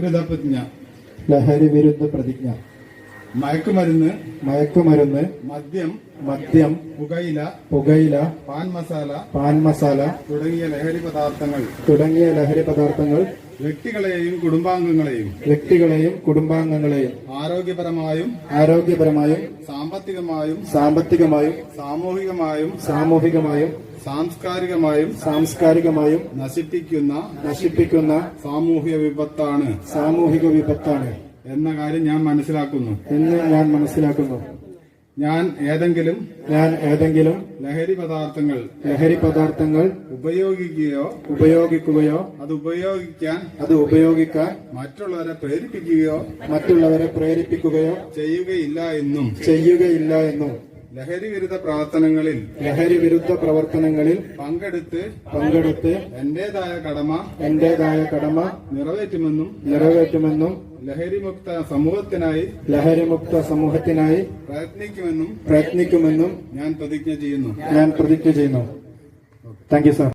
പ്രതിജ്ഞ ലഹരി വിരുദ്ധ പ്രതിജ്ഞ. മയക്കുമരുന്ന് മയക്കുമരുന്ന് മദ്യം മദ്യം പുകയില പുകയില പാൻ മസാല പാൻ മസാല തുടങ്ങിയ ലഹരി പദാർത്ഥങ്ങൾ തുടങ്ങിയ ലഹരി പദാർത്ഥങ്ങൾ വ്യക്തികളെയും കുടുംബാംഗങ്ങളെയും വ്യക്തികളെയും കുടുംബാംഗങ്ങളെയും ആരോഗ്യപരമായും ആരോഗ്യപരമായും സാമ്പത്തികമായും സാമ്പത്തികമായും സാമൂഹികമായും സാമൂഹികമായും സാംസ്കാരികമായും സാംസ്കാരികമായും നശിപ്പിക്കുന്ന നശിപ്പിക്കുന്ന സാമൂഹിക വിപത്താണ്. സാമൂഹിക വിപത്താണ്. എന്ന കാര്യം ഞാൻ മനസ്സിലാക്കുന്നു. എന്ന് ഞാൻ മനസ്സിലാക്കുന്നു. ഞാൻ ഏതെങ്കിലും ഞാൻ ഏതെങ്കിലും ലഹരി പദാർത്ഥങ്ങൾ ലഹരി പദാർത്ഥങ്ങൾ ഉപയോഗിക്കുകയോ ഉപയോഗിക്കുകയോ അത് ഉപയോഗിക്കാൻ അത് ഉപയോഗിക്കാൻ മറ്റുള്ളവരെ പ്രേരിപ്പിക്കുകയോ മറ്റുള്ളവരെ പ്രേരിപ്പിക്കുകയോ ചെയ്യുകയില്ല എന്നും ചെയ്യുകയില്ല എന്നും ലഹരി വിരുദ്ധ പ്രവർത്തനങ്ങളിൽ ലഹരി വിരുദ്ധ പ്രവർത്തനങ്ങളിൽ പങ്കെടുത്ത് പങ്കെടുത്ത് എന്റേതായ കടമ എന്റേതായ കടമ നിറവേറ്റുമെന്നും നിറവേറ്റുമെന്നും ലഹരിമുക്ത സമൂഹത്തിനായി ലഹരിമുക്ത സമൂഹത്തിനായി പ്രയത്നിക്കുമെന്നും പ്രയത്നിക്കുമെന്നും ഞാൻ പ്രതിജ്ഞ ചെയ്യുന്നു. ഞാൻ പ്രതിജ്ഞ ചെയ്യുന്നു. Thank you sir